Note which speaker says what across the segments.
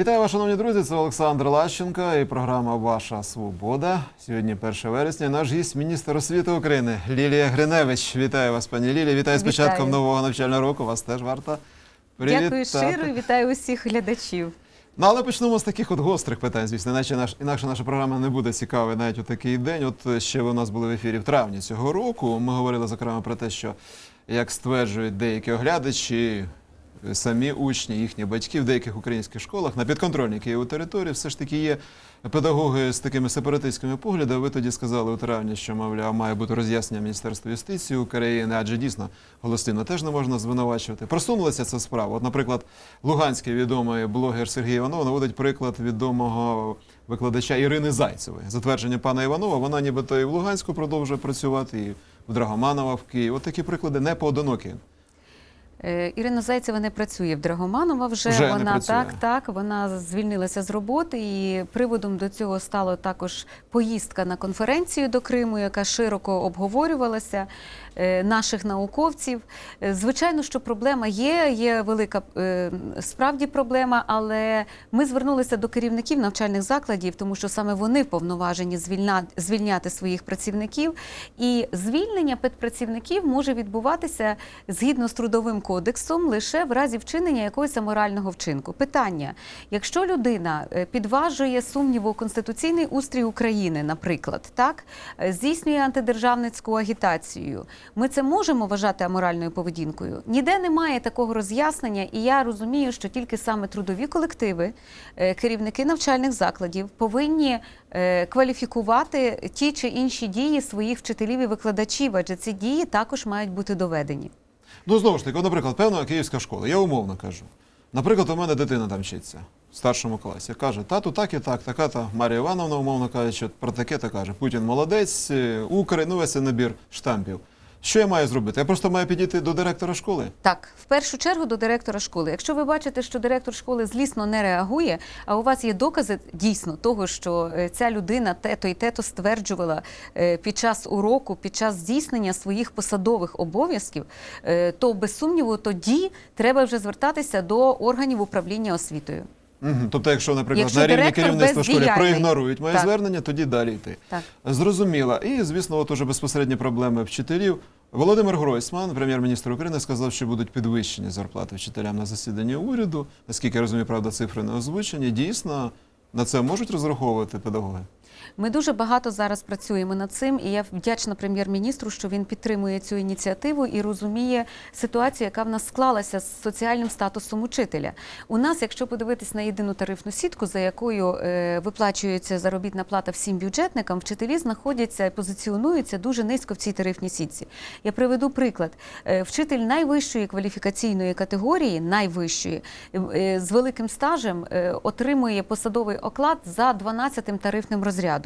Speaker 1: Вітаю вас, шановні друзі. Це Олександр Лащенко і програма Ваша Свобода. Сьогодні 1 вересня. Наш гість міністр освіти України Лілія Гриневич. Вітаю вас, пані Лілія. Вітаю з початком нового навчального року. Вас теж варто привітати.
Speaker 2: Дякую щиро і вітаю усіх глядачів.
Speaker 1: Ну, але почнемо з таких от гострих питань, звісно. Іначе, наш, інакше наша програма не буде цікава навіть у такий день. От ще ви у нас були в ефірі в травні цього року. Ми говорили зокрема про те, що як стверджують деякі оглядачі, самі учні, їхні батьки в деяких українських школах на підконтрольній Києву території все ж таки є педагоги з такими сепаратистськими поглядами. Ви тоді сказали у травні, що мовляв має бути роз'яснення Міністерства юстиції України, адже дійсно Голостину теж не можна звинувачувати. Просунулася ця справа. От, наприклад, Луганський відомий блогер Сергій Іванов наводить приклад відомого викладача Ірини Зайцевої. Затвердження пана Іванова, вона нібито і в Луганську продовжує працювати, і в Драгоманова в Києві. От такі приклади не поодинокі.
Speaker 2: Е, Ірина Зайцева не працює в Драгоманова вже.
Speaker 1: Вже
Speaker 2: вона так, так, вона звільнилася з роботи, і приводом до цього стало також поїздка на конференцію до Криму, яка широко обговорювалася е, наших науковців. Е, Звичайно, що проблема є, є велика справді проблема, але ми звернулися до керівників навчальних закладів, тому що саме вони повноважені звільняти своїх працівників. І звільнення педпрацівників може відбуватися згідно з трудовим кодексом лише в разі вчинення якогось аморального вчинку. Питання: якщо людина е, підважує сумніву конституційний устрій України, наприклад, так е, здійснює антидержавницьку агітацію, ми це можемо вважати аморальною поведінкою. Ніде немає такого роз'яснення, і я розумію, що тільки саме трудові колективи, е, керівники навчальних закладів повинні кваліфікувати ті чи інші дії своїх вчителів і викладачів, адже ці дії також мають бути доведені.
Speaker 1: Ну, знову ж таки, от, наприклад, певна київська школа, я умовно кажу. Наприклад, у мене дитина там вчиться в старшому класі. Каже, тату, так і так, така та Марія Івановна, умовно кажучи, про таке та каже, Путін молодець, е, ну весь цей набір штампів. Що я маю зробити? Я просто маю підійти до директора школи.
Speaker 2: Так, в першу чергу до директора школи. Якщо ви бачите, що директор школи злісно не реагує, а у вас є докази дійсно того, що е, ця людина тето і тето стверджувала е, під час уроку, під час здійснення своїх посадових обов'язків, е, то без сумніву тоді треба вже звертатися до органів управління освітою.
Speaker 1: Угу. Тобто, якщо, наприклад,
Speaker 2: Якщо
Speaker 1: на рівні керівництва школи проігнорують моє
Speaker 2: Так.
Speaker 1: звернення, тоді далі йти.
Speaker 2: Так.
Speaker 1: Зрозуміло. І, звісно, от уже безпосередні проблеми вчителів. Володимир Гройсман, прем'єр-міністр України, сказав, що будуть підвищені зарплати вчителям на засіданні уряду. Наскільки я розумію, правда, цифри не озвучені. Дійсно, на це можуть розраховувати педагоги.
Speaker 2: Ми дуже багато зараз працюємо над цим, і я вдячна прем'єр-міністру, що він підтримує цю ініціативу і розуміє ситуацію, яка в нас склалася з соціальним статусом учителя. У нас, якщо подивитись на єдину тарифну сітку, за якою е, виплачується заробітна плата всім бюджетникам, вчителі знаходяться і позиціонуються дуже низько в цій тарифній сітці. Я приведу приклад: Е, вчитель найвищої кваліфікаційної категорії, найвищої е, з великим стажем, отримує посадовий оклад за 12-тим тарифним розрядом.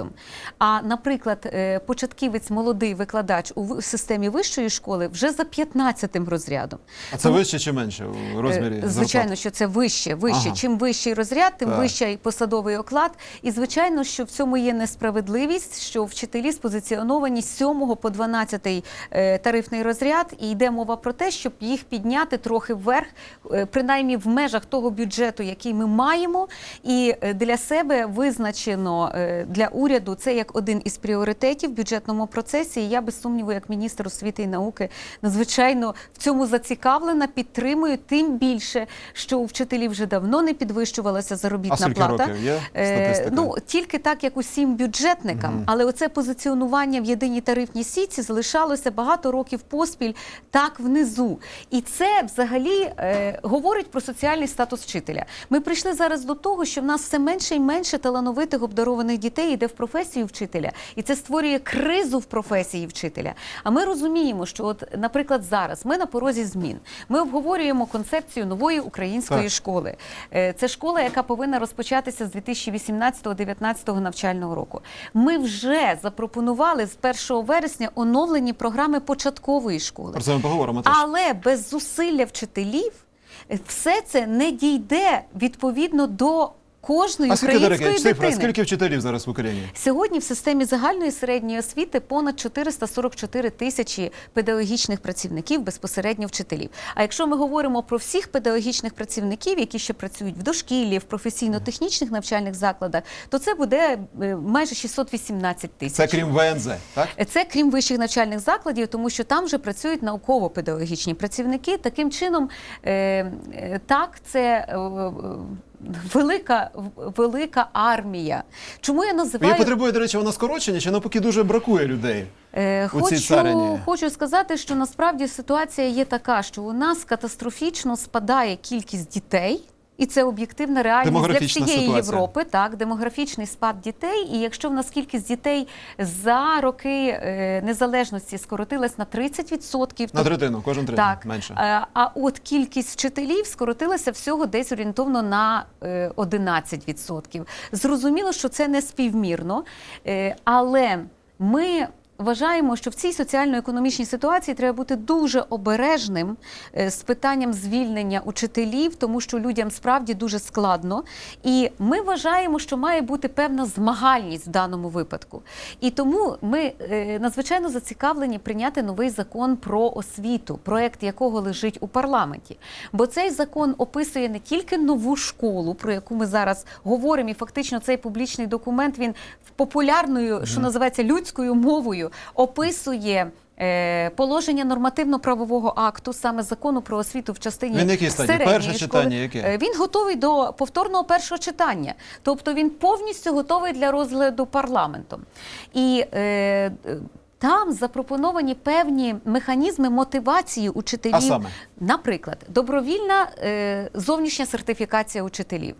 Speaker 2: А, наприклад, е, початківець молодий викладач у системі вищої школи вже за 15-тим розрядом.
Speaker 1: А це вище чи менше у розмірі?
Speaker 2: Е, Звичайно,
Speaker 1: зарплат?
Speaker 2: що це вище. вище.
Speaker 1: Ага.
Speaker 2: Чим вищий розряд, тим
Speaker 1: Так.
Speaker 2: вищий посадовий оклад. І звичайно, що в цьому є несправедливість, що вчителі спозиціоновані з 7 по 12 е, тарифний розряд, і йде мова про те, щоб їх підняти трохи вверх, принаймні в межах того бюджету, який ми маємо, і для себе визначено для уряду це як один із пріоритетів в бюджетному процесі. І я без сумніву, як міністр освіти і науки, надзвичайно в цьому зацікавлена, підтримую, тим більше, що у вчителів вже давно не підвищувалася заробітна
Speaker 1: скільки
Speaker 2: плата.
Speaker 1: років є
Speaker 2: Е, ну тільки так, як усім бюджетникам, але оце позиціонування в єдиній тарифній сітці залишалося багато років поспіль так внизу. І це взагалі е, говорить про соціальний статус вчителя. Ми прийшли зараз до того, що в нас все менше і менше талановитих обдарованих дітей йде в професію вчителя, і це створює кризу в професії вчителя. А ми розуміємо, що, от, наприклад, зараз ми на порозі змін. Ми обговорюємо концепцію нової української
Speaker 1: Так.
Speaker 2: школи. Е, Це школа, яка повинна розпочатися з 2018-2019 навчального року. Ми вже запропонували з 1 вересня оновлені програми початкової школи.
Speaker 1: Про це ми поговоримо теж.
Speaker 2: Але без зусилля вчителів е, все це не дійде відповідно до кожної
Speaker 1: А скільки,
Speaker 2: української
Speaker 1: речі, цифра,
Speaker 2: дитини.
Speaker 1: скільки вчителів зараз в Україні?
Speaker 2: Сьогодні в системі загальної середньої освіти понад 444 тисячі педагогічних працівників, безпосередньо вчителів. А якщо ми говоримо про всіх педагогічних працівників, які ще працюють в дошкіллі, в професійно-технічних навчальних закладах, то це буде е, майже 618 тисяч.
Speaker 1: Це крім ВНЗ, так?
Speaker 2: Це крім вищих навчальних закладів, тому що там вже працюють науково-педагогічні працівники. Таким чином, е, е, так, це е, е, велика, велика армія. Чому я називаю
Speaker 1: Її потребує, до речі, вона скорочення, чи навпаки дуже бракує людей?
Speaker 2: Е,
Speaker 1: у цій
Speaker 2: Хочу,
Speaker 1: царині?
Speaker 2: хочу сказати, що насправді ситуація є така, що у нас катастрофічно спадає кількість дітей. І це об'єктивна реальність для всієї
Speaker 1: ситуація.
Speaker 2: Європи. Так, демографічний спад дітей. І якщо в нас кількість дітей за роки е, незалежності скоротилась на 30%,
Speaker 1: На третину, кожен третину,
Speaker 2: так,
Speaker 1: менше.
Speaker 2: е, А от кількість вчителів скоротилася всього десь орієнтовно на е, 11%. Зрозуміло, що це не співмірно, е, але ми. Вважаємо, що в цій соціально-економічній ситуації треба бути дуже обережним е, з питанням звільнення учителів, тому що людям справді дуже складно. І ми вважаємо, що має бути певна змагальність в даному випадку. І тому ми е, надзвичайно зацікавлені прийняти новий закон про освіту, проект якого лежить у парламенті. Бо цей закон описує не тільки нову школу, про яку ми зараз говоримо, і фактично цей публічний документ він популярною, що називається людською мовою, описує. е, Положення нормативно-правового акту, саме закону про освіту в частині
Speaker 1: Він який стадії?
Speaker 2: середньої
Speaker 1: Перше
Speaker 2: школи.
Speaker 1: читання яке?
Speaker 2: Е, Він готовий до повторного першого читання, тобто він повністю готовий для розгляду парламентом. І е, там запропоновані певні механізми мотивації учителів.
Speaker 1: А саме?
Speaker 2: Наприклад, добровільна е, зовнішня сертифікація учителів.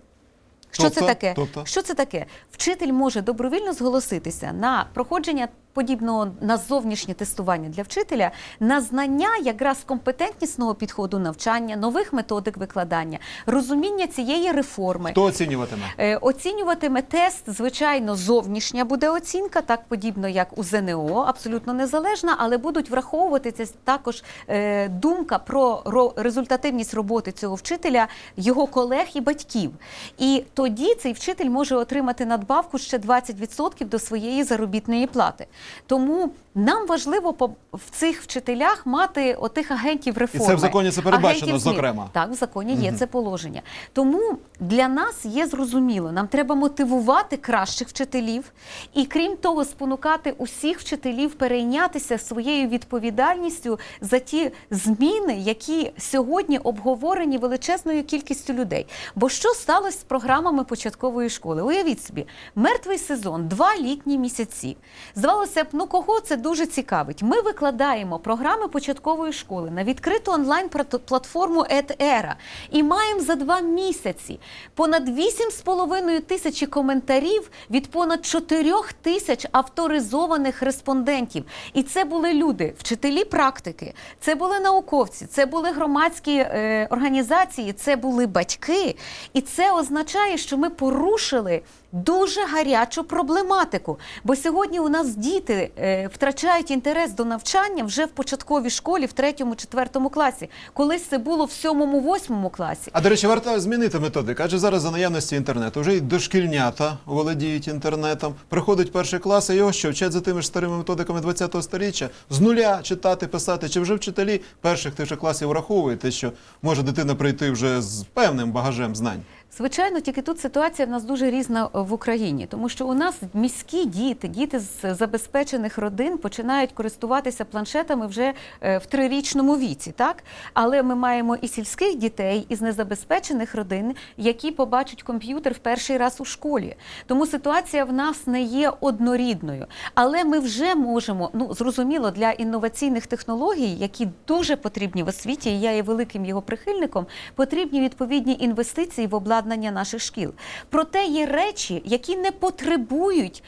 Speaker 2: Що
Speaker 1: Тобто?
Speaker 2: це таке?
Speaker 1: Тобто?
Speaker 2: Що це таке? Вчитель може добровільно зголоситися на проходження подібного на зовнішнє тестування для вчителя на знання якраз компетентнісного підходу навчання, нових методик викладання, розуміння цієї реформи.
Speaker 1: Хто оцінюватиме?
Speaker 2: Е, Оцінюватиме тест, звичайно, зовнішня буде оцінка, так подібно як у ЗНО, абсолютно незалежна, але будуть враховуватися також е, думка про результативність роботи цього вчителя, його колег і батьків. І тоді цей вчитель може отримати надбавку ще 20% до своєї заробітної плати. Тому нам важливо в цих вчителях мати отих агентів реформи.
Speaker 1: в законі це передбачено,
Speaker 2: агентів
Speaker 1: зокрема.
Speaker 2: Так, в законі є це положення. Тому для нас є зрозуміло, нам треба мотивувати кращих вчителів і, крім того, спонукати усіх вчителів перейнятися своєю відповідальністю за ті зміни, які сьогодні обговорені величезною кількістю людей. Бо що сталося з програмами початкової школи? Уявіть собі, мертвий сезон, два літні місяці. Здавалося б, ну кого це дуже цікавить? Ми викладаємо програми початкової школи на відкриту онлайн-платформу EdEra і маємо за два місяці понад 8,5 тисячі коментарів від понад 4 тисяч авторизованих респондентів. І це були люди, вчителі практики, це були науковці, це були громадські е, організації, це були батьки. І це означає, що ми порушили. Дуже гарячу проблематику, бо сьогодні у нас діти е, втрачають інтерес до навчання вже в початковій школі, в третьому, четвертому класі. Колись це було в сьомому, восьмому класі.
Speaker 1: А до речі, варто змінити методику, адже зараз за наявності інтернету вже й дошкільнята володіють інтернетом. Приходить перший клас, і його що вчать за тими ж старими методиками 20-го сторіччя з нуля читати, писати. Чи вже вчителі перших тих же класів враховують те, що може дитина прийти вже з певним багажем знань?
Speaker 2: Звичайно, тільки тут ситуація в нас дуже різна в Україні, тому що у нас міські діти, діти з забезпечених родин починають користуватися планшетами вже е, в трирічному віці, так? Але ми маємо і сільських дітей із незабезпечених родин, які побачать комп'ютер в перший раз у школі. Тому ситуація в нас не є однорідною. Але ми вже можемо, ну зрозуміло, для інноваційних технологій, які дуже потрібні в освіті, і я є великим його прихильником, потрібні відповідні інвестиції в обладнання наших шкіл. Проте є речі, які не потребують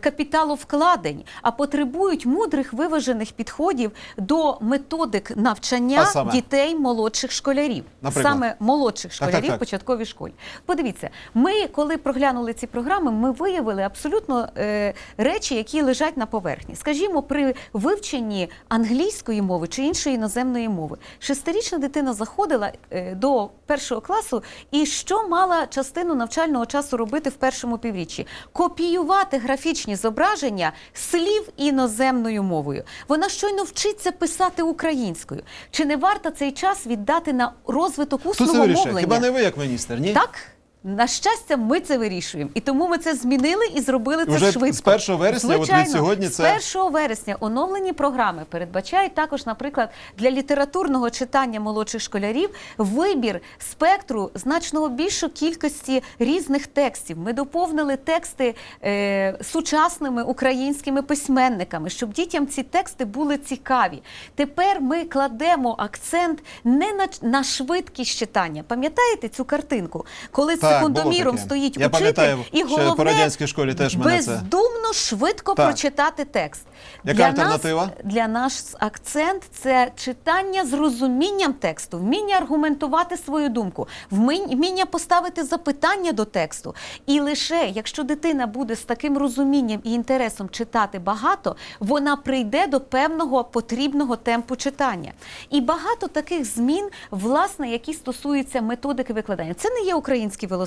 Speaker 2: капіталовкладень, а потребують мудрих виважених підходів до методик навчання
Speaker 1: саме?
Speaker 2: дітей молодших школярів,
Speaker 1: Наприклад?
Speaker 2: саме молодших
Speaker 1: Так, так,
Speaker 2: школярів
Speaker 1: так.
Speaker 2: в початковій школі. Подивіться, ми, коли проглянули ці програми, ми виявили абсолютно е, речі, які лежать на поверхні. Скажімо, при вивченні англійської мови чи іншої іноземної мови, шестирічна дитина заходила е, до першого класу, і що мала частину навчального часу робити в першому півріччі? Копіювати графічні зображення слів іноземною мовою. Вона щойно вчиться писати українською. Чи не варто цей час віддати на розвиток усного мовлення?
Speaker 1: Хіба не ви як міністр? Ні?
Speaker 2: Так. На щастя, ми це вирішуємо, і тому ми це змінили і зробили це
Speaker 1: Вже
Speaker 2: швидко.
Speaker 1: з 1 вересня, от від сьогодні це-
Speaker 2: з 1 вересня оновлені програми передбачають також, наприклад, для літературного читання молодших школярів вибір спектру значно більшу кількості різних текстів. Ми доповнили тексти е, сучасними українськими письменниками, щоб дітям ці тексти були цікаві. Тепер ми кладемо акцент не на, на швидкість читання. Пам'ятаєте цю картинку, коли
Speaker 1: Так,
Speaker 2: секундоміром стоїть
Speaker 1: Я
Speaker 2: учитель,
Speaker 1: пам'ятаю,
Speaker 2: і головне
Speaker 1: по радянській школі теж мене це-
Speaker 2: бездумно швидко
Speaker 1: Так.
Speaker 2: прочитати текст.
Speaker 1: Яка альтернатива?
Speaker 2: Нас, для нас акцент це читання з розумінням тексту, вміння аргументувати свою думку, вміння поставити запитання до тексту. І лише якщо дитина буде з таким розумінням і інтересом читати багато, вона прийде до певного потрібного темпу читання. І багато таких змін, власне, які стосуються методики викладання. Це не є український велосипед.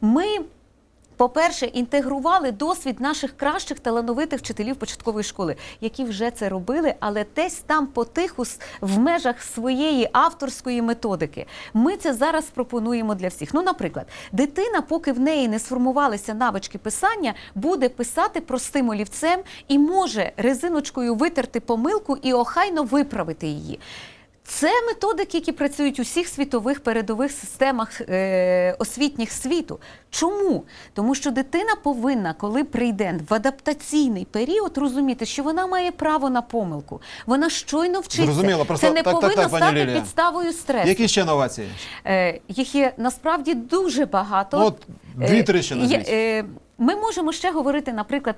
Speaker 2: Ми по-перше, інтегрували досвід наших кращих талановитих вчителів початкової школи, які вже це робили, але десь там потиху в межах своєї авторської методики. Ми це зараз пропонуємо для всіх. Ну, наприклад, дитина, поки в неї не сформувалися навички писання, буде писати простим олівцем і може резиночкою витерти помилку і охайно виправити її. Це методики, які працюють у всіх світових передових системах е, освітніх світу. Чому? Тому що дитина повинна, коли прийде в адаптаційний період, розуміти, що вона має право на помилку. Вона щойно вчиться.
Speaker 1: Зрозуміло. Просто
Speaker 2: Це не
Speaker 1: так, так,
Speaker 2: повинно
Speaker 1: так, пані
Speaker 2: стати
Speaker 1: Лілія.
Speaker 2: підставою стресу.
Speaker 1: Які ще новації?
Speaker 2: Е, їх є насправді дуже багато.
Speaker 1: От дві-три ще
Speaker 2: Е,
Speaker 1: назвіть.
Speaker 2: є, е, Ми можемо ще говорити, наприклад,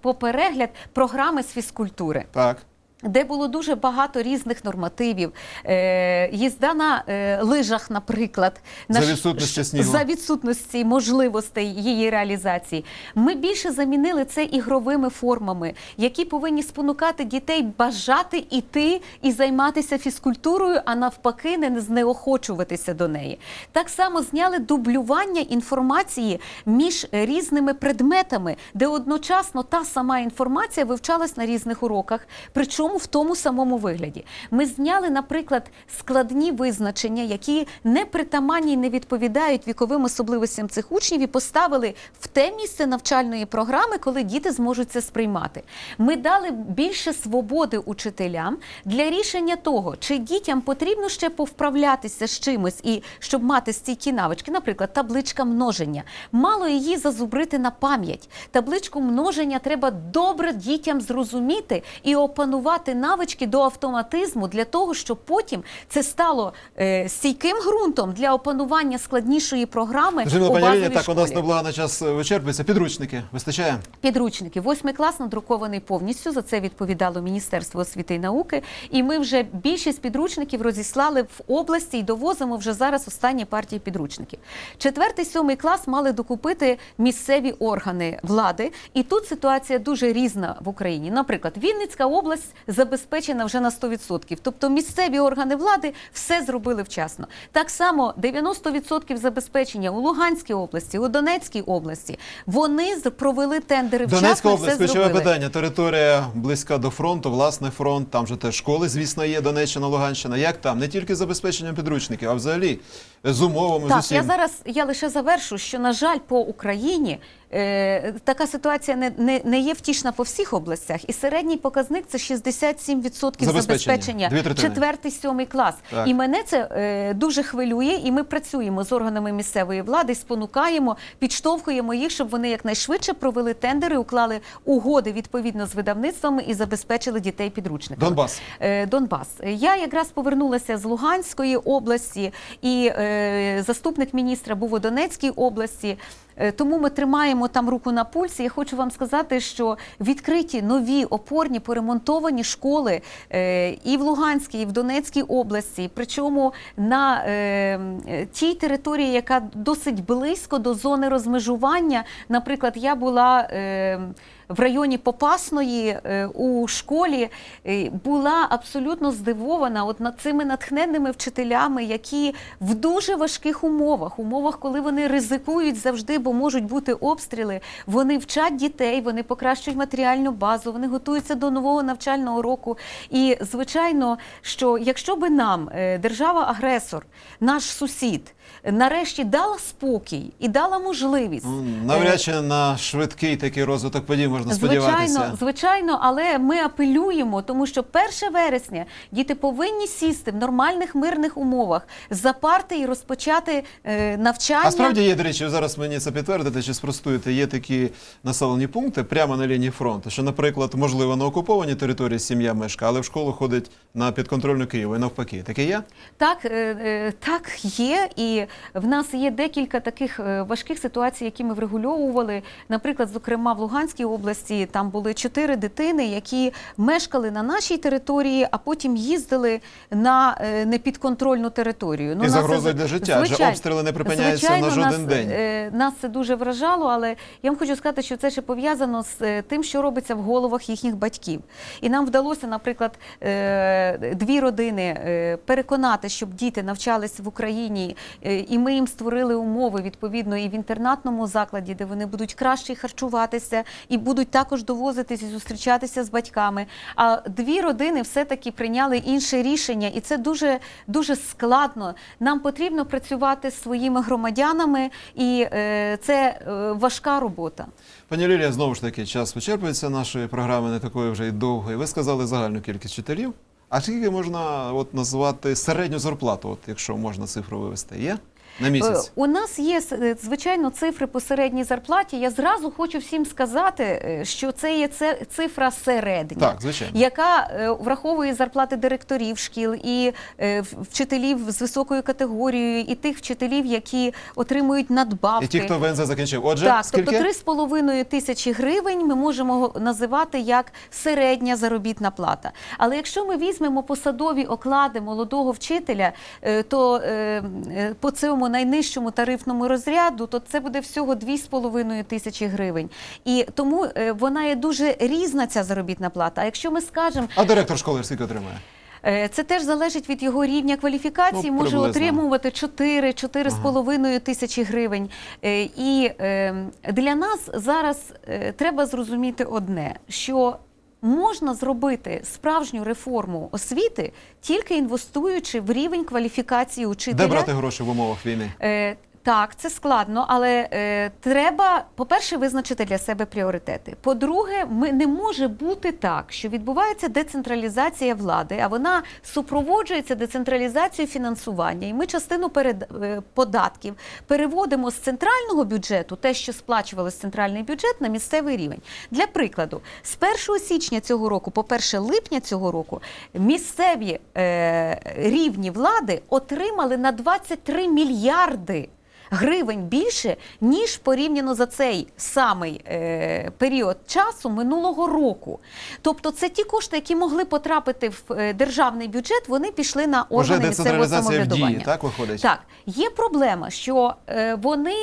Speaker 2: по перегляд програми з фізкультури
Speaker 1: Так.
Speaker 2: Де було дуже багато різних нормативів. Е, їзда на е, лижах, наприклад,
Speaker 1: За відсутності снігу.
Speaker 2: за відсутності можливостей її реалізації. Ми більше замінили це ігровими формами, які повинні спонукати дітей бажати іти і займатися фізкультурою, а навпаки, не знеохочуватися до неї. Так само зняли дублювання інформації між різними предметами, де одночасно та сама інформація вивчалась на різних уроках, причому в тому самому вигляді. Ми зняли, наприклад, складні визначення, які не притаманні і не відповідають віковим особливостям цих учнів, і поставили в те місце навчальної програми, коли діти зможуть це сприймати. Ми дали більше свободи учителям для рішення того, чи дітям потрібно ще повправлятися з чимось і щоб мати стійкі навички, наприклад, табличка множення. Мало її зазубрити на пам'ять. Табличку множення треба добре дітям зрозуміти і опанувати навички до автоматизму для того, щоб потім це стало е, стійким ґрунтом для опанування складнішої програми
Speaker 1: Жила
Speaker 2: у
Speaker 1: пані
Speaker 2: базовій
Speaker 1: так у нас
Speaker 2: школі.
Speaker 1: неблаго на час вичерпується. Підручники вистачає?
Speaker 2: Підручники. Восьмий клас надрукований повністю. За це відповідало Міністерство освіти і науки. І ми вже більшість підручників розіслали в області і довозимо вже зараз останні партії підручників. Четвертий, сьомий клас мали докупити місцеві органи влади. І тут ситуація дуже різна в Україні. Наприклад, Вінницька область забезпечена вже на 100%. Тобто місцеві органи влади все зробили вчасно. Так само 90% забезпечення у Луганській області, у Донецькій області. Вони провели тендери вчасно.
Speaker 1: Донецька область, ключове питання. Територія близька до фронту, власне, фронт. Там же теж школи, звісно, є Донеччина, Луганщина. Як там? Не тільки забезпеченням підручників, а взагалі з умовами, з усім.
Speaker 2: я зараз я лише завершу, що на жаль, по Україні така ситуація не, не, не є втішна по всіх областях. І середній показник це 67%
Speaker 1: Забезпечення.
Speaker 2: забезпечення. Четвертий, сьомий клас.
Speaker 1: Так.
Speaker 2: І мене це е, дуже хвилює. І ми працюємо з органами місцевої влади, спонукаємо, підштовхуємо їх, щоб вони якнайшвидше провели тендери, уклали угоди відповідно з видавництвами і забезпечили дітей підручниками.
Speaker 1: Донбас.
Speaker 2: Е, Донбас. Я якраз повернулася з Луганської області, і е, заступник міністра був у Донецькій області. Е, Тому ми тримаємо тримаємо там руку на пульсі. Я хочу вам сказати, що відкриті нові опорні поремонтовані школи е, і в Луганській, і в Донецькій області. Причому на е, е, тій території, яка досить близько до зони розмежування. Наприклад, я була. В районі Попасної е, у школі е, була абсолютно здивована от над цими натхненними вчителями, які в дуже важких умовах, умовах, коли вони ризикують завжди, бо можуть бути обстріли. Вони вчать дітей, вони покращують матеріальну базу, вони готуються до нового навчального року. І звичайно, що якщо би нам е, держава-агресор, наш сусід, нарешті дала спокій і дала можливість.
Speaker 1: Ну, навряд чи на швидкий такий розвиток подій можна сподіватися.
Speaker 2: Звичайно, звичайно, але ми апелюємо, тому що 1 вересня діти повинні сісти в нормальних мирних умовах за парти і розпочати е, навчання.
Speaker 1: А справді є, до речі, зараз мені це підтвердите чи спростуєте, є такі населені пункти прямо на лінії фронту, що, наприклад, можливо, на окупованій території сім'я мешкає, але в школу ходить на підконтрольну Києву і навпаки. Таке є?
Speaker 2: Так, е, е, так є, і в нас є декілька таких е, важких ситуацій, які ми врегульовували. Наприклад, зокрема, в Луганській області там були чотири дитини, які мешкали на нашій території, а потім їздили на е, непідконтрольну територію.
Speaker 1: І
Speaker 2: нас
Speaker 1: загрозою
Speaker 2: це-
Speaker 1: для життя, адже обстріли не припиняються
Speaker 2: звичайно,
Speaker 1: на жоден
Speaker 2: нас,
Speaker 1: день.
Speaker 2: е, Нас це дуже вражало, але я вам хочу сказати, що це ще пов'язано з е, тим, що робиться в головах їхніх батьків. І нам вдалося, наприклад, дві родини переконати, щоб діти навчались в Україні, і ми їм створили умови відповідно і в інтернатному закладі, де вони будуть краще харчуватися і будуть також довозитись і зустрічатися з батьками. А дві родини все-таки прийняли інше рішення, і це дуже дуже складно. Нам потрібно працювати з своїми громадянами, і е, це е, важка робота.
Speaker 1: Пані Лілія, знову ж таки, час вичерпується нашої програми, не такої вже й довгої. Ви сказали загальну кількість вчителів. А скільки можна от, назвати середню зарплату, от, якщо можна цифру вивести? Є? На місяць?
Speaker 2: Е, У нас є е, звичайно цифри по середній зарплаті. Я зразу хочу всім сказати, е, що це є цифра середня.
Speaker 1: Так, звичайно.
Speaker 2: яка враховує зарплати директорів шкіл і вчителів з високою категорією, і тих вчителів, які отримують надбавки.
Speaker 1: І ті, хто ВНЗ закінчив. Отже,
Speaker 2: Так,
Speaker 1: скільки?
Speaker 2: тобто 3,5 тисячі гривень ми можемо називати як середня заробітна плата. Але якщо ми візьмемо посадові оклади молодого вчителя, то по цьому найнижчому тарифному розряду, то це буде всього 2,5 тисячі гривень. І тому е, вона є дуже різна ця заробітна плата. А якщо ми скажемо,
Speaker 1: А директор школи скільки отримує?
Speaker 2: Е, Це теж залежить від його рівня кваліфікації.
Speaker 1: Ну,
Speaker 2: Може отримувати 4 4,5 тисячі гривень. Е, І е, для нас зараз треба зрозуміти одне: що можна зробити справжню реформу освіти тільки інвестуючи в рівень кваліфікації учителя.
Speaker 1: Де брати гроші в умовах війни?
Speaker 2: Так, це складно, але е, треба, по-перше, визначити для себе пріоритети. По-друге, ми не може бути так, що відбувається децентралізація влади, а вона супроводжується децентралізацією фінансування. І ми частину перед, е, податків переводимо з центрального бюджету, те, що сплачувалось в центральний бюджет, на місцевий рівень. Для прикладу, з 1 січня цього року, по 1 липня цього року, місцеві е, рівні влади отримали на 23 мільярди гривень більше, ніж порівняно за цей самий е, період часу минулого року. Тобто це ті кошти, які могли потрапити в е, державний бюджет, вони пішли на органи місцевого
Speaker 1: самоврядування. в дії, так виходить?
Speaker 2: Так, є проблема, що е, вони.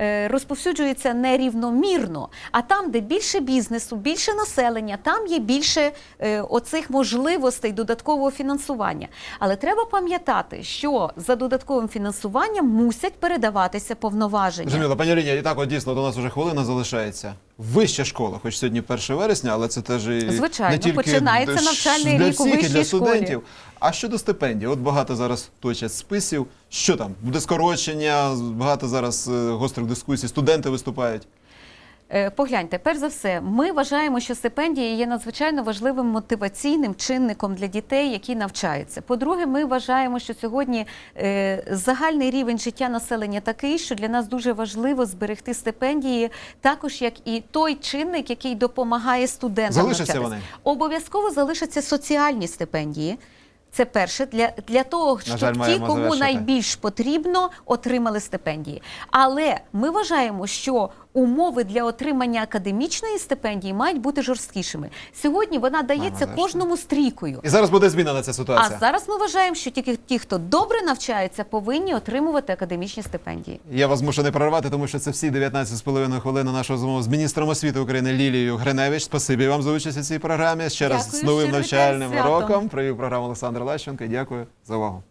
Speaker 2: Е, Розповсюджуються нерівномірно, а там, де більше бізнесу, більше населення, там є більше е, оцих можливостей додаткового фінансування. Але треба пам'ятати, що за додатковим фінансуванням мусять передаватися повноваження.
Speaker 1: Зрозуміло, пані Лінія, і так от дійсно до нас вже хвилина залишається. Вища школа, хоч сьогодні 1 вересня, але це теж і
Speaker 2: Звичайно,
Speaker 1: не тільки
Speaker 2: починається навчальний
Speaker 1: для
Speaker 2: рік у вищій
Speaker 1: для
Speaker 2: школі.
Speaker 1: А щодо стипендій, от багато зараз точать списів. Що там? Буде скорочення, багато зараз е, гострих дискусій, студенти виступають.
Speaker 2: Е, Погляньте, перш за все, ми вважаємо, що стипендія є надзвичайно важливим мотиваційним чинником для дітей, які навчаються. По-друге, ми вважаємо, що сьогодні е, загальний рівень життя населення такий, що для нас дуже важливо зберегти стипендії, також як і той чинник, який допомагає студентам
Speaker 1: Залишаться
Speaker 2: навчатися.
Speaker 1: вони?
Speaker 2: Обов'язково залишаться соціальні стипендії. Це перше для, для того, щоб
Speaker 1: жаль,
Speaker 2: ті, кому
Speaker 1: завершити.
Speaker 2: найбільш потрібно, отримали стипендії. Але ми вважаємо, що умови для отримання академічної стипендії мають бути жорсткішими. Сьогодні вона дається
Speaker 1: нарешті.
Speaker 2: кожному стрійкою.
Speaker 1: І зараз буде змінена ця
Speaker 2: А
Speaker 1: ситуація.
Speaker 2: зараз ми вважаємо, що тільки ті, хто добре навчається, повинні отримувати академічні стипендії.
Speaker 1: Я вас змушений перервати, тому що це всі 19,5 хвилин нашого розмови з міністром освіти України Лілією Гриневич. Спасибі вам за участь у цій програмі. Ще раз
Speaker 2: Дякую,
Speaker 1: з новим
Speaker 2: щиро
Speaker 1: навчальним
Speaker 2: вітаю з святом.
Speaker 1: роком. Привів програму Олександр Лащенко. Дякую за увагу.